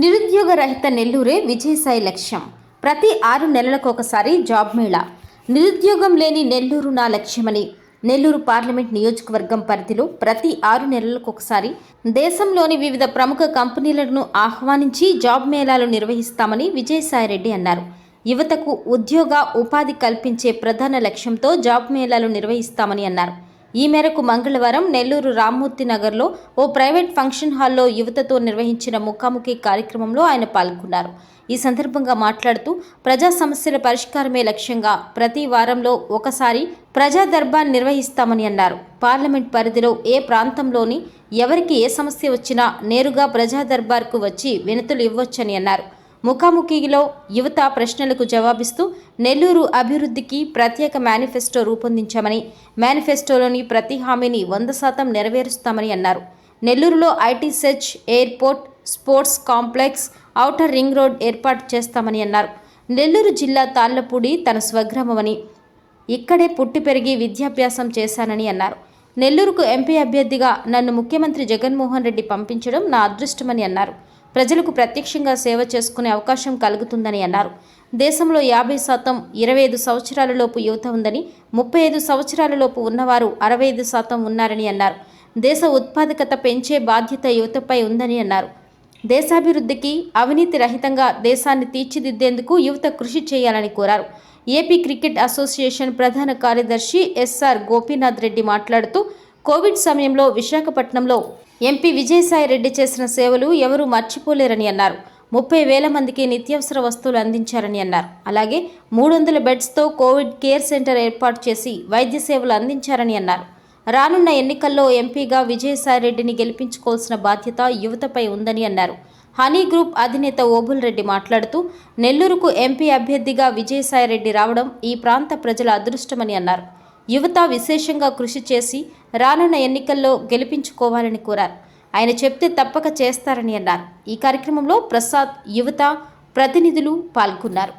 నిరుద్యోగ రహిత నెల్లూరే విజయసాయి లక్ష్యం. ప్రతి ఆరు నెలలకు ఒకసారి జాబ్ మేళా. నిరుద్యోగం లేని నెల్లూరు నా లక్ష్యమని నెల్లూరు పార్లమెంట్ నియోజకవర్గం పరిధిలో ప్రతి ఆరు నెలలకు ఒకసారి దేశంలోని వివిధ ప్రముఖ కంపెనీలను ఆహ్వానించి జాబ్ మేళాలు నిర్వహిస్తామని విజయసాయిరెడ్డి అన్నారు. యువతకు ఉద్యోగ ఉపాధి కల్పించే ప్రధాన లక్ష్యంతో జాబ్ మేళాలు నిర్వహిస్తామని అన్నారు. ఈ మేరకు మంగళవారం నెల్లూరు రామ్మూర్తి నగర్లో ఓ ప్రైవేట్ ఫంక్షన్ హాల్లో యువతతో నిర్వహించిన ముఖాముఖి కార్యక్రమంలో ఆయన పాల్గొన్నారు. ఈ సందర్భంగా మాట్లాడుతూ ప్రజా సమస్యల పరిష్కారమే లక్ష్యంగా ప్రతి వారంలో ఒకసారి ప్రజా దర్బార్ నిర్వహిస్తామని అన్నారు. పార్లమెంట్ పరిధిలో ఏ ప్రాంతంలోని ఎవరికి ఏ సమస్య వచ్చినా నేరుగా ప్రజా దర్బార్కు వచ్చి వినతులు ఇవ్వొచ్చని అన్నారు. ముఖాముఖిలో యువత ప్రశ్నలకు జవాబిస్తూ నెల్లూరు అభివృద్ధికి ప్రత్యేక మేనిఫెస్టో రూపొందించామని మేనిఫెస్టోలోని ప్రతి హామీని వంద శాతం నెరవేరుస్తామని అన్నారు. నెల్లూరులో IT SEZ airport sports complex outer ring road ఏర్పాటు చేస్తామని అన్నారు. నెల్లూరు జిల్లా తాళ్ళపూడి తన స్వగ్రామమని ఇక్కడే పుట్టి పెరిగి విద్యాభ్యాసం చేశానని అన్నారు. నెల్లూరుకు ఎంపీ అభ్యర్థిగా నన్ను ముఖ్యమంత్రి జగన్మోహన్ రెడ్డి పంపించడం నా అదృష్టమని అన్నారు. ప్రజలకు ప్రత్యక్షంగా సేవ చేసుకునే అవకాశం కలుగుతుందని అన్నారు. దేశంలో యాభై శాతం ఇరవై ఐదు సంవత్సరాలలోపు యువత ఉందని ముప్పై ఐదు సంవత్సరాలలోపు ఉన్నవారు అరవై ఐదు శాతం ఉన్నారని అన్నారు. దేశ ఉత్పాదకత పెంచే బాధ్యత యువతపై ఉందని అన్నారు. దేశాభివృద్ధికి అవినీతి రహితంగా దేశాన్ని తీర్చిదిద్దేందుకు యువత కృషి చేయాలని కోరారు. ఏపీ క్రికెట్ అసోసియేషన్ ప్రధాన కార్యదర్శి ఎస్ఆర్ గోపీనాథ్ రెడ్డి మాట్లాడుతూ కోవిడ్ సమయంలో విశాఖపట్నంలో ఎంపీ విజయసాయిరెడ్డి చేసిన సేవలు ఎవరూ మర్చిపోలేరని అన్నారు. ముప్పై వేల మందికి నిత్యావసర వస్తువులు అందించారని అన్నారు. అలాగే మూడు వందల బెడ్స్తో కోవిడ్ కేర్ సెంటర్ ఏర్పాటు చేసి వైద్య సేవలు అందించారని అన్నారు. రానున్న ఎన్నికల్లో ఎంపీగా విజయసాయిరెడ్డిని గెలిపించుకోవాల్సిన బాధ్యత యువతపై ఉందని అన్నారు. హనీ గ్రూప్ అధినేత ఓబుల్ రెడ్డి మాట్లాడుతూ నెల్లూరుకు ఎంపీ అభ్యర్థిగా విజయసాయిరెడ్డి రావడం ఈ ప్రాంత ప్రజల అదృష్టమని అన్నారు. యువత విశేషంగా కృషి చేసి రానున్న ఎన్నికల్లో గెలిపించుకోవాలని కోరారు. ఆయన చెప్తే తప్పక చేస్తారని అన్నారు. ఈ కార్యక్రమంలో ప్రసాద్ యువత ప్రతినిధులు పాల్గొన్నారు.